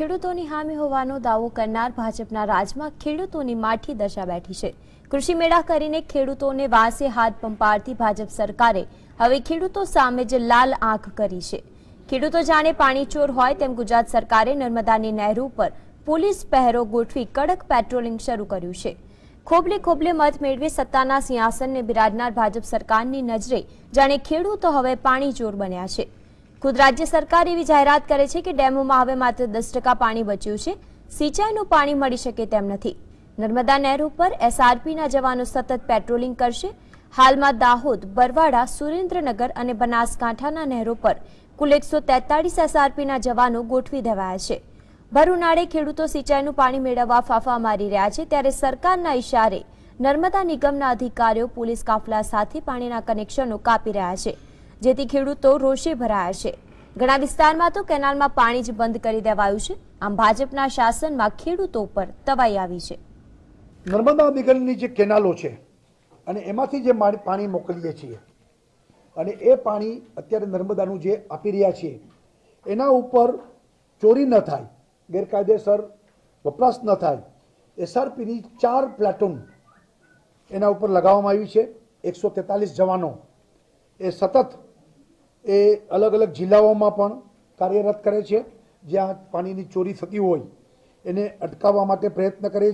ખેડૂતોની હામી હોવાનો દાવો કરનાર ભાજપના રાજમાં ખેડૂતોની માઠી દશા બેઠી છે. કૃષિ મેળા કરીને ખેડૂતોને વાંસે હાથ પંપાડતી ભાજપ સરકારે હવે ખેડૂતો સામે જ લાલ આંખ કરી છે. ખેડૂતો જાણે પાણી ચોર હોય તેમ ગુજરાત સરકારે નર્મદાની નહેરુ પર પોલીસ પહેરો ગોઠવી કડક પેટ્રોલિંગ શરૂ કર્યું છે. ખોબલે ખોબલે મત મેળવી સત્તાના સિંહાસનને બિરાજનાર ભાજપ સરકારની નજરે, જાણે ખેડૂતો હવે પાણી ચોર બન્યા છે. ખુદ રાજ્ય સરકાર એવી જાહેરાત કરે છે કે ડેમોમાં હવે માત્ર દસ ટકા પાણી બચ્યું છે. સિંચાઈનું પાણી મળી શકે તેમ નથી. નર્મદા નહેર ઉપર એસઆરપીના જવાનો સતત પેટ્રોલિંગ કરશે. હાલમાં દાહોદ, બરવાડા, સુરેન્દ્રનગર અને બનાસકાંઠાના નહેરો પર કુલ એકસો તેતાળીસ એસઆરપીના જવાનો ગોઠવી દેવાયા છે. ભર ઉનાળે ખેડૂતો સિંચાઈનું પાણી મેળવવા ફાફા મારી રહ્યા છે ત્યારે સરકારના ઇશારે નર્મદા નિગમના અધિકારીઓ પોલીસ કાફલા સાથે પાણીના કનેક્શનો કાપી રહ્યા છે. જેથી ખેડૂતો રોષે ભરાયા છે. ઘણા વિસ્તારમાં તો કેનાલમાં પાણી જ બંધ કરી દેવાયું છે. આમ ભાજપના શાસનમાં ખેડૂતો ઉપર તવાઈ આવી છે. નર્મદા નિગમની જે કેનાલો છે અને એમાંથી જે પાણી મોકલીએ છીએ અને એ પાણી અત્યારે નર્મદાનું જે આપી રહ્યા છીએ, એના ઉપર ચોરી ન થાય, ગેરકાયદેસર વપરાશ ન થાય, એસઆરપીની ચાર પ્લેટૂન એના ઉપર લગાવવામાં આવી છે. એકસો તેતાલીસ જવાનો એ સતત એ અલગ અલગ જિલ્લાઓમાં પણ કાર્યરત કરે છે. જ્યાં પાણીની ચોરી થતી હોય, એને અટકાવવા માટે પ્રયત્ન કરે